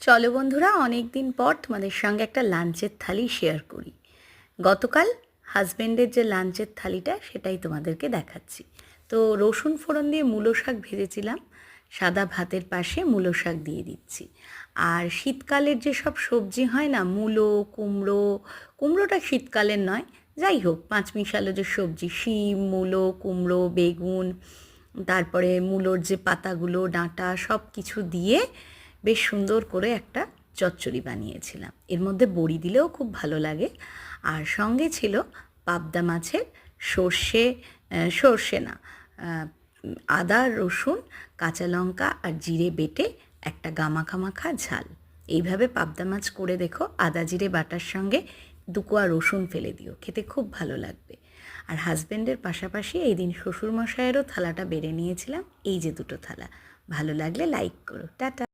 চলো বন্ধুরা অনেক দিন পর তোমাদের সঙ্গে একটা লাঞ্চের থালি শেয়ার করি। গতকাল হাজব্যান্ডের যে লাঞ্চের থালিটা, সেটাই তোমাদেরকে দেখাচ্ছি। তো রসুন ফোড়ন দিয়ে মূলো শাক ভেজেছিলাম, সাদা ভাতের পাশে মূলো শাক দিয়ে দিচ্ছি। আর শীতকালের যে সব সবজি হয় না, মূলো, কুমড়ো, কুমড়োটা শীতকালের নয়, যাই হোক, পাঁচ মিশালো যে সবজি, শিম, মূলো, কুমড়ো, বেগুন, তারপরে মূলোর যে পাতাগুলো, ডাঁটা সব কিছু দিয়ে বেশ সুন্দর করে একটা চচ্চড়ি বানিয়েছিলাম। এর মধ্যে বড়ি দিলেও খুব ভালো লাগে। আর সঙ্গে ছিল পাবদা মাছের সর্ষে সর্ষে না আদা, রসুন, কাঁচা লঙ্কা আর জিরে বেটে একটা গামাখা মাখা ঝাল। এইভাবে পাবদা মাছ করে দেখো, আদা, জিরে, বাটার সঙ্গে দুকোয়া রসুন ফেলে দিও, খেতে খুব ভালো লাগবে। আর হাজব্যান্ডের পাশাপাশি এই দিন শ্বশুরমশাইয়েরও থালাটা বেড়ে নিয়েছিলাম, এই যে দুটো থালা। ভালো লাগলে লাইক করো। টাটা।